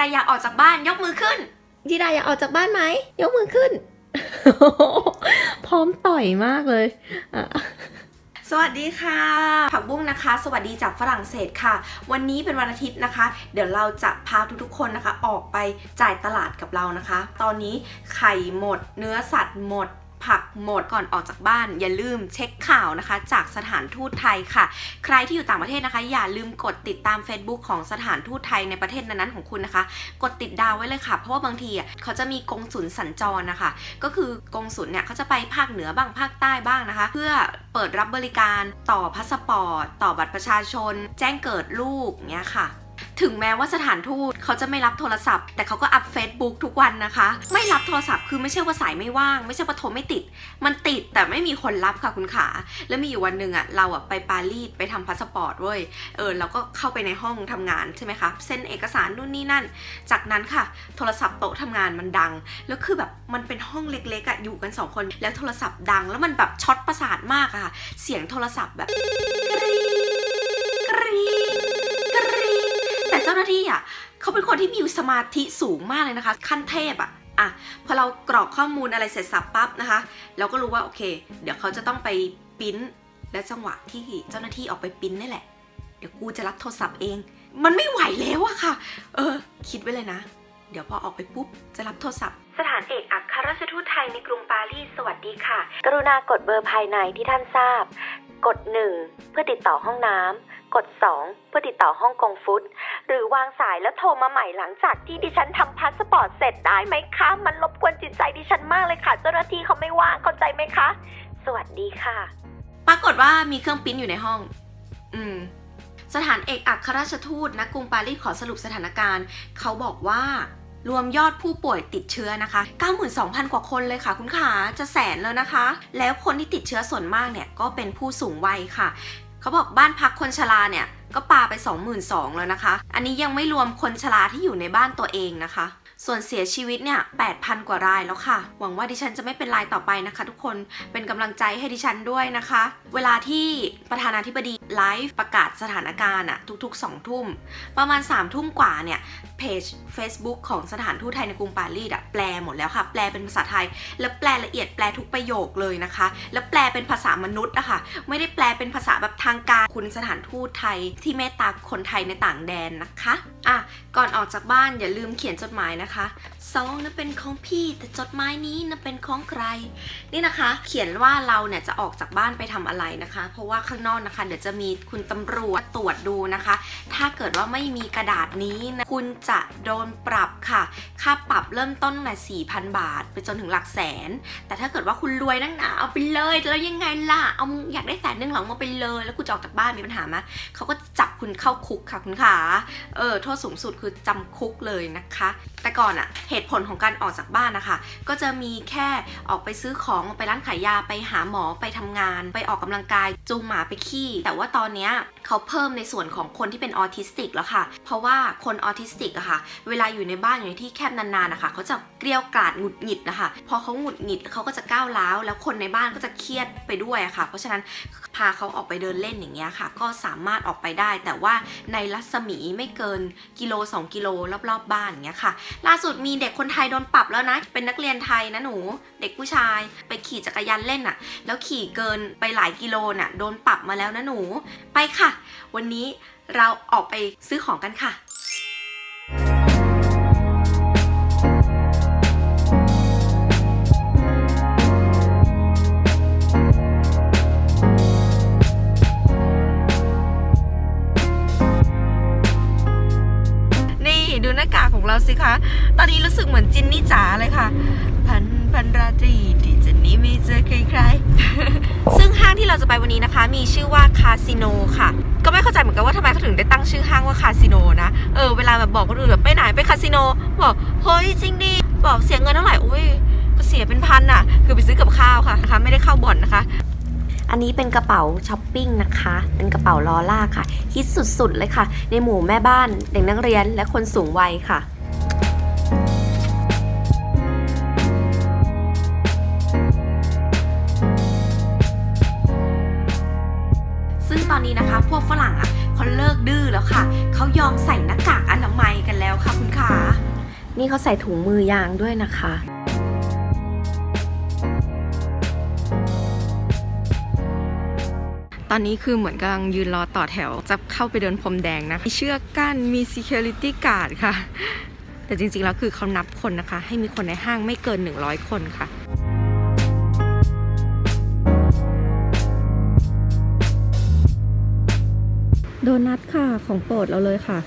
รอยากออกจากบ้านยกมือขึ้นจีดาอยากออกจากบ้านไหมยกมือขึ้น พร้อมต่อยมากเลยอะสวัสดีค่ะ ผักบุ้งนะคะ สวัสดีจากฝรั่งเศสค่ะ วันนี้เป็นวันอาทิตย์นะคะ เดี๋ยวเราจะพาทุกๆคนนะคะ ออกไปจ่ายตลาดกับเรานะคะ ตอนนี้ไข่หมด เนื้อสัตว์หมด ผักหมดก่อนออกจากบ้าน อย่าลืมเช็คข่าวนะคะ จากสถานทูตไทยค่ะ ใครที่อยู่ต่างประเทศนะคะ อย่าลืมกดติดตาม Facebook ของสถานทูตไทยในประเทศนั้นๆของคุณนะคะ กดติดดาวไว้เลยค่ะ เพราะว่าบางทีอะเขาจะมีกงสุลสัญจรนะคะ ก็คือกงสุลเนี่ยเขาจะไปภาคเหนือบ้างภาคใต้บ้างนะคะ เพื่อเปิดรับบริการต่อพาสปอร์ต ต่อบัตรประชาชน แจ้งเกิดลูกเงี้ยค่ะ ถึงแม้ว่าสถานทูตเขาจะไม่รับโทรศัพท์ แต่เขาก็อัพ Facebook ทุกวันนะคะ ไม่รับโทรศัพท์คือไม่ใช่ว่าสายไม่ว่าง ไม่ใช่ว่าโทรไม่ติด มันติดแต่ไม่มีคนรับค่ะคุณขา แล้วมีอยู่วันหนึ่งอะเราอะไปปารีสไปทำพาสปอร์ตเว้ยเออเราก็เข้าไปในห้องทำงานใช่ไหมคะเซ็นเอกสารนู่นนี่นั่น จากนั้นค่ะ โทรศัพท์โต๊ะทำงานมันดัง แล้วคือแบบมันเป็นห้องเล็กๆอะอยู่กันสองคน แล้วโทรศัพท์ดัง แล้วมันแบบช็อตประสาทมากอะค่ะ เสียงโทรศัพท์แบบกรี๊ดกรี๊ดกรี๊ดแต่เจ้าหน้าที่อะเขาเป็นคนที่มีสมาธิสูงมากเลยนะคะ ขั้นเทพอะอะพอเรากรอกข้อมูลอะไรเสร็จสับปั๊บนะคะ เราก็รู้ว่าโอเค เดี๋ยวเขาจะต้องไปปิ้นและจังหวะที่เจ้าหน้าที่ออกไปปิ้นนี่แหละ เดี๋ยวกูจะรับโทรศัพท์เอง มันไม่ไหวแล้วอะค่ะ เออ คิดไว้เลยนะ เดี๋ยวพอออกไปปุ๊บจะรับโทรศัพท์ สถานเอกอัครราชทูตไทยในกรุงปารีส สวัสดีค่ะ กรุณากดเบอร์ภายในที่ท่านทราบ กด 1 เพื่อติดต่อห้องน้ำ กด 2 เพื่อติดต่อห้องกงฟุต หรือวางสายแล้วโทรมาใหม่หลังจากที่ดิฉันทำพาสปอร์ตเสร็จได้ไหมคะ มันรบกวนจิตใจดิฉันมากเลยค่ะ เจ้าหน้าที่เขาไม่ว่างเข้าใจไหมคะ สวัสดีค่ะ ปรากฏว่ามีเครื่องปริ้นอยู่ในห้อง อืมสถานเอกอัครราชทูตณกรุงปารีสขอสรุปสถานการณ์ เขาบอกว่า รวมยอดผู้ป่วยติดเชื้อนะคะ 92,000 กว่าคนเลยค่ะ คุณขาจะแสนแล้วนะคะ แล้วคนที่ติดเชื้อส่วนมากเนี่ยก็เป็นผู้สูงวัยค่ะ เขาบอกบ้านพักคนชราเนี่ยก็ปาไป 22,000แล้วนะคะ อันนี้ยังไม่รวมคนชราที่อยู่ในบ้านตัวเองนะคะส่วนเสียชีวิตเนี่ย 8,000 กว่ารายแล้วค่ะ หวังว่าดิฉันจะไม่เป็นรายต่อไปนะคะทุกคน เป็นกำลังใจให้ดิฉันด้วยนะคะ เวลาที่ประธานาธิบดี ไลฟ์ประกาศสถานการณ์อะทุกๆ 2 ทุ่ม ประมาณ 3 ทุ่มกว่าเนี่ยเพจ Facebook ของสถานทูตไทยในกรุงปารีสอะแปลหมดแล้วค่ะ แปลเป็นภาษาไทย แล้วแปลละเอียดแปลทุกประโยคเลยนะคะ แล้วแปลเป็นภาษามนุษย์อะค่ะไม่ได้แปลเป็นภาษาแบบทางการคุณสถานทูตไทยที่เมตตาคนไทยในต่างแดนนะคะอะก่อนออกจากบ้านอย่าลืมเขียนจดหมายนะคะซองนั้นเป็นของพี่แต่จดหมายนี้นั้นเป็นของใคร นี่นะคะ เขียนว่าเราเนี่ยจะออกจากบ้านไปทำอะไรนะคะ เพราะว่าข้างนอกนะคะเดี๋ยวจะมีคุณตำรวจตรวจดูนะคะ ถ้าเกิดว่าไม่มีกระดาษนี้นะคุณจะโดนปรับค่ะ ค่าปรับเริ่มต้นตั้งแต่ 4,000 บาท ไปจนถึงหลักแสน แต่ถ้าเกิดว่าคุณรวยนักหนาเอาไปเลย แล้วยังไงล่ะ เอาอยากได้แสนหนึ่งหรอมาไปเลย แล้วกูจะออกจากบ้านมีปัญหาไหมเขาก็จับคุณเข้าคุกค่ะคุณขาเออโทษสูงสุดคือจำคุกเลยนะคะแต่ก่อนอะเหตุผลของการออกจากบ้านนะคะ ก็จะมีแค่ออกไปซื้อของไปร้านขายยาไปหาหมอไปทำงาน ไปออกกำลังกายจูงหมาไปขี้ แต่ว่าตอนเนี้ยเขาเพิ่มในส่วนของคนที่เป็นออทิสติกแล้วค่ะ เพราะว่าคนออทิสติกอะค่ะ เวลาอยู่ในบ้านอยู่ในที่แคบนานๆนะคะเขาจะเกลียวกราดหงุดหงิดนะคะ พอเขาหงุดหงิดเขาก็จะก้าวร้าวแล้วคนในบ้านก็จะเครียดไปด้วยอะค่ะ เพราะฉะนั้นพาเขาออกไปเดินเล่นอย่างเงี้ยค่ะ ก็สามารถออกไปได้ แต่ว่าในรัศมีไม่เกินกิโล 2 กิโลรอบๆบบ้านอย่างเงี้ยค่ะล่าสุดมีเด็กคนไทยโดนปรับแล้วนะ เป็นนักเรียนไทยนะหนู เด็กผู้ชายไปขี่จักรยานเล่นน่ะ แล้วขี่เกินไปหลายกิโลน่ะ โดนปรับมาแล้วนะหนู ไปค่ะ วันนี้เราออกไปซื้อของกันค่ะ ตอนนี้รู้สึกเหมือนจินนี่จ๋าเลยค่ะ พันพันราตรีที่เจนนี่ไม่เจอใครๆ ซึ่งห้างที่เราจะไปวันนี้นะคะ มีชื่อว่าคาสิโนค่ะก็ไม่เข้าใจเหมือนกันว่าทำไมเขาถึงได้ตั้งชื่อห้างว่าคาสิโนนะเออเวลาแบบบอกคนอื่นแบบไปไหนไปคาสิโนบอกเฮ้ยจริงดิบอกเสียเงินเท่าไหร่อุ้ยก็เสียเป็นพันอะคือไปซื้อกับข้าวค่ะนะคะไม่ได้เข้าบ่อนนะคะอันนี้เป็นกระเป๋าช้อปปิ้งนะคะ เป็นกระเป๋าลอล่าค่ะ ฮิตสุดๆเลยค่ะ ในหมู่แม่บ้านเด็กนักเรียนและคนสูงวัยค่ะ หน้ากากอนามัยกันแล้วค่ะคุณขานี่เขาใส่ถุงมือยางด้วยนะคะ ตอนนี้คือเหมือนกำลังยืนรอต่อแถวจะเข้าไปเดินพรมแดงนะมีเชือกกั้นมี security guard ค่ะ แต่จริงๆแล้วคือเขานับคนนะคะ ให้มีคนในห้างไม่เกิน 100 คนค่ะโดนัทค่ะของโปรดเราเลยค่ะ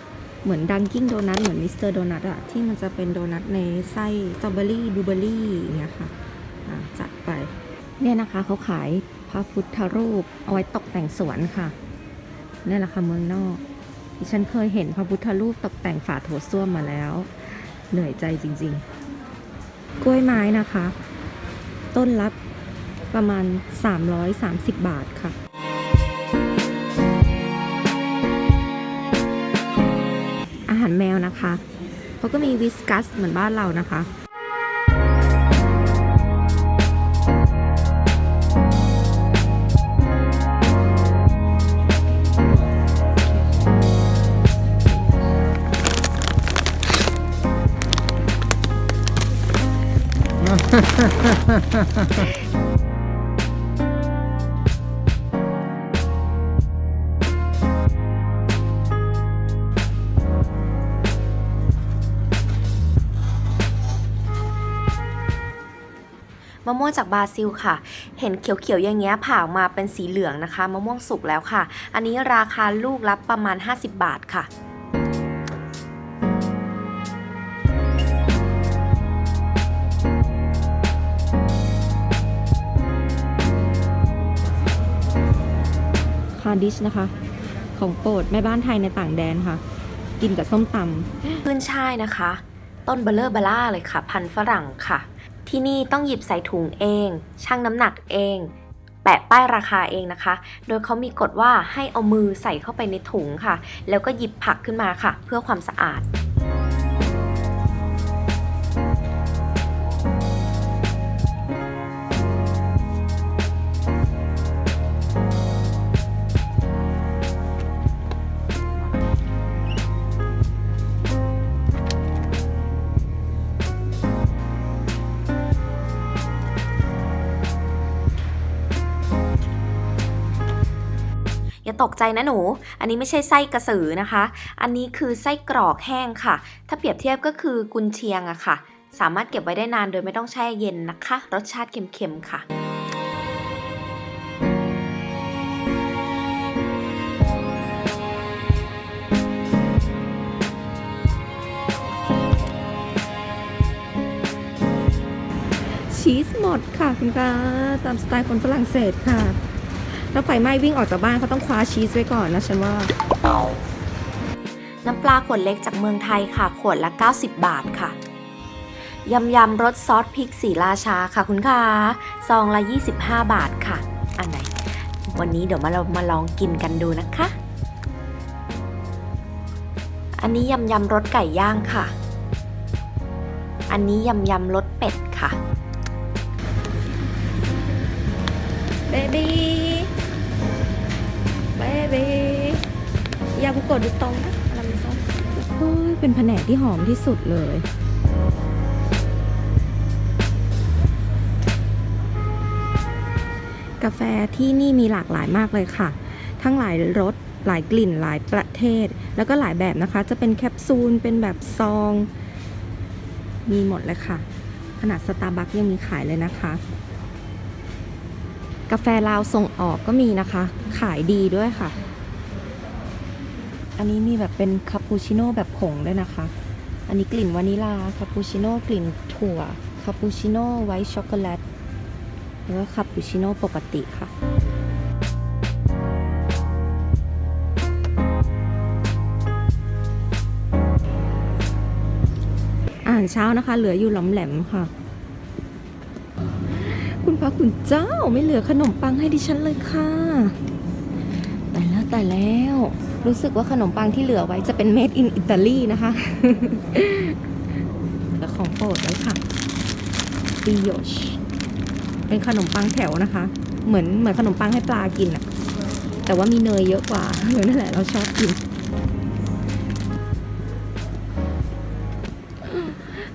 เหมือนดังกิ้งโดนัทเหมือนมิสเตอร์โดนัทอะที่มันจะเป็นโดนัทในไส้สตรอเบอรี่บลูเบอรี่อย่างเงี้ยค่ะอะจัดไป เนี่ยนะคะเขาขายพระพุทธรูปเอาไว้ตกแต่งสวนค่ะนี่แหละค่ะเมืองนอกดิฉันเคยเห็นพระพุทธรูปตกแต่งฝาโถส้วมมาแล้ว เหนื่อยใจจริง ๆ กล้วยไม้นะคะ ต้นละประมาณ 330 บาทค่ะารแมวนะคะเขาก็มีวิสกัสเหมือนบ้านเรานะคะ มะม่วงจากบราซิลค่ะ เห็นเขียวๆอย่างเงี้ยผ่าออกมาเป็นสีเหลืองนะคะ มะม่วงสุกแล้วค่ะ อันนี้ราคาลูกละประมาณ 50 บาทค่ะคาดิชนะคะ ของโปรดแม่บ้านไทยในต่างแดนค่ะ กินกับส้มตขึ้นช่ายนะคะ ต้นเบลเลอร์เบล่าเลยค่ะ พันธุ์ฝรั่งค่ะ ที่นี่ต้องหยิบใส่ถุงเอง ชั่งน้ำหนักเอง แปะป้ายราคาเองนะคะ โดยเขามีกฎว่าให้เอามือใส่เข้าไปในถุงค่ะ แล้วก็หยิบผักขึ้นมาค่ะ เพื่อความสะอาด ตกใจนะหนู อันนี้ไม่ใช่ไส้กระสือนะคะ อันนี้คือไส้กรอกแห้งค่ะ ถ้าเปรียบเทียบก็คือกุนเชียงอะค่ะ สามารถเก็บไว้ได้นานโดยไม่ต้องแช่เย็นนะคะ รสชาติเค็มๆค่ะชีสหมดค่ะคุณตาตามสไตล์คนฝรั่งเศสค่ะ ถ้าไฟไหม้วิ่งออกจากบ้านเขาต้องคว้าชีสไว้ก่อนนะฉันว่า น้ำปลาขวดเล็กจากเมืองไทยค่ะ ขวดละ 90 บาทค่ะยำยำรสซอสพริกสีราชาค่ะคุณคะซองละ 25 บาทค่ะ อันไหน วันนี้เดี๋ยวมาเรามาลองกินกันดูนะคะ อันนี้ยำยำรสไก่ย่างค่ะ อันนี้ยำยำรสเป็ดค่ะ เบบี้ บุโกะดูตรงนะลำส้มเฮ้ยเป็นแผนกที่หอมที่สุดเลยกาแฟที่นี่มีหลากหลายมากเลยค่ะ ทั้งหลายรส หลายกลิ่น หลายประเทศ แล้วก็หลายแบบนะคะ จะเป็นแคปซูล เป็นแบบซอง มีหมดเลยค่ะ ขนาดสตาร์บัคยังมีขายเลยนะคะ กาแฟลาวส่งออกก็มีนะคะ ขายดีด้วยค่ะ อันนี้มีแบบเป็นคาปูชิโน่แบบผงด้วยนะคะ อันนี้กลิ่นวานิลาคาปูชิโน่กลิ่นถั่วคาปูชิโน่ไวท์ช็อกโกแลตแล้วก็คาปูชิโน่ปกติค่ะอาหารเช้านะคะ เหลืออยู่หลอมแหลมค่ะ คุณพระคุณเจ้าไม่เหลือขนมปังให้ดิฉันเลยค่ะแต่แล้วแต่แล้ว รู้สึกว่าขนมปังที่เหลือไว้จะเป็น made in Italy นะคะแต่ของโปรดเลยค่ะปิโยชเป็นขนมปังแถวนะคะ เหมือนเหมือนขนมปังให้ปลากินอะแต่ว่ามีเนยเยอะกว่าเออนั่นแหละเราชอบกิน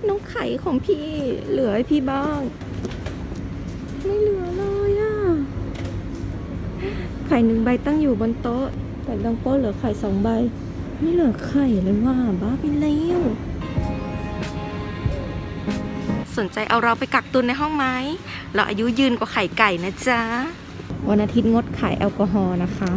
น้องไข่ของพี่เหลือให้พี่บ้าง ไม่เหลือเลยอะไข่หนึ่งใบตั้งอยู่บนโต๊ะ แต่ดังโป๊ะเหลือไข่สองใบ ไม่เหลือไข่เลยว่าบ้าไปแล้วสนใจเอาเราไปกักตุนในห้องไหมเราอายุยืนกว่าไข่ไก่นะจ๊ะ วันอาทิตย์งดขายแอลกอฮอล์นะคะ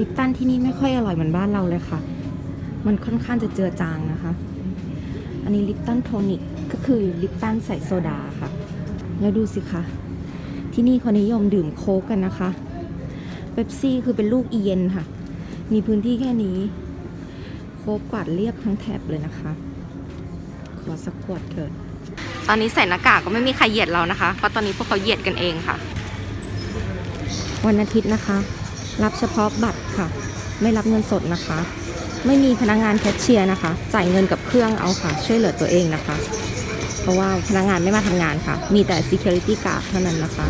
ลิปตันที่นี่ไม่ค่อยอร่อยเหมือนบ้านเราเลยค่ะ มันค่อนข้างจะเจือจางนะคะ อันนี้ลิปตันโทนิกก็คือลิปตันใส่โซดาค่ะ แล้วดูสิคะที่นี่เขานิยมดื่มโค้กกันนะคะเบปซี่คือเป็นลูกอีเย็นค่ะ มีพื้นที่แค่นี้ โค้กกวาดเรียบทั้งแถบเลยนะคะ ขอสักขวดเถิดตอนนี้ใส่หน้ากากก็ไม่มีใครเหยียดเรานะคะ เพราะตอนนี้พวกเขาเหยียดกันเองค่ะ วันอาทิตย์นะคะ รับเฉพาะบัตรค่ะ ไม่รับเงินสดนะคะ ไม่มีพนักงานแคชเชียร์นะคะ จ่ายเงินกับเครื่องเอาค่ะ ช่วยเหลือตัวเองนะคะ เพราะว่าพนักงานไม่มาทำงานค่ะ มีแต่ security guard เท่านั้นนะคะ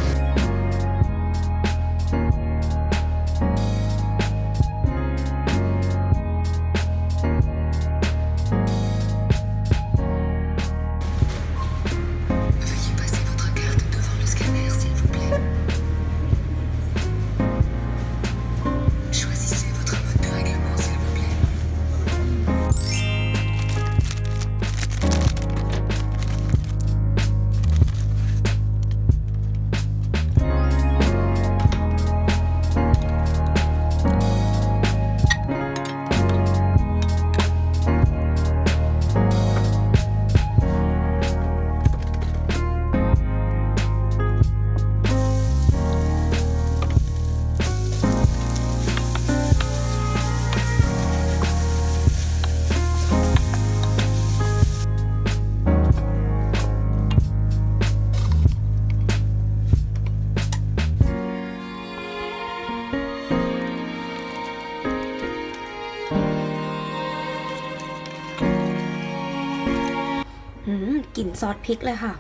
ซอสพริกเลยค่ะ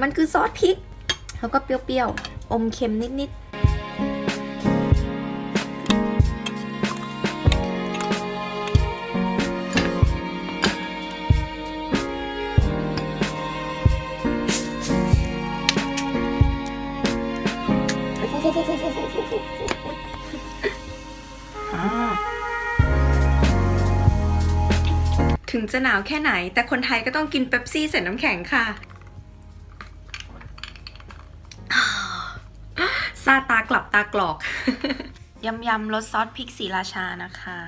มันคือซอสพริก แล้วก็เปรี้ยวๆ อมเค็มนิดๆ จะหนาวแค่ไหน แต่คนไทยก็ต้องกินเป๊ปซี่ใส่น้ำแข็งค่ะซาตากลับตากรอกยำยำรสซอสพริกสีราชานะคะ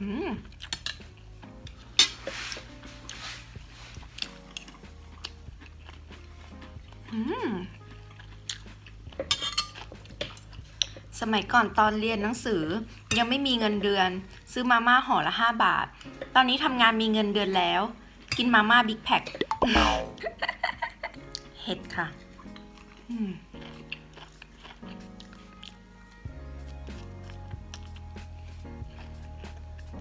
อืมอืมสมัยก่อนตอนเรียนหนังสือยังไม่มีเงินเดือน ซื้อมาม่าห่อละ 5 บาท ตอนนี้ทำงานมีเงินเดือนแล้ว กินมาม่าบิ๊กแพ็คเห็ดค่ะอืม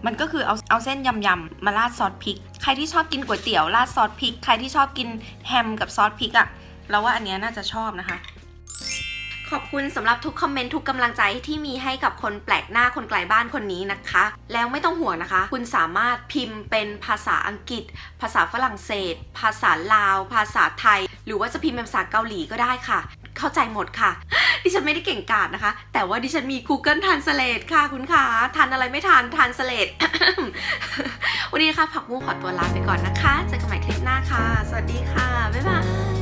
มันก็คือเอาเอาเส้นยำๆมาราดซอสพริก ใครที่ชอบกินก๋วยเตี๋ยวราดซอสพริก ใครที่ชอบกินแฮมกับซอสพริกอะเราว่าอันเนี้ยน่าจะชอบนะคะ ขอบคุณสำหรับทุกคอมเมนต์ทุกกำลังใจที่มีให้กับคนแปลกหน้าคนไกลบ้านคนนี้นะคะ แล้วไม่ต้องห่วงนะคะ คุณสามารถพิมพ์เป็นภาษาอังกฤษ ภาษาฝรั่งเศส ภาษาลาว ภาษาไทย หรือว่าจะพิมพ์เป็นภาษาเกาหลีก็ได้ค่ะ เข้าใจหมดค่ะ ดิฉันไม่ได้เก่งกาจนะคะ แต่ว่าดิฉันมี Google Translate ค่ะคุณคะทันอะไรไม่ทัน Translate วันนี้นะคะผักมุ้งขอตัวลาไปก่อนนะคะเจอกันใหม่คลิปหน้าค่ะ สวัสดีค่ะบ๊ายบาย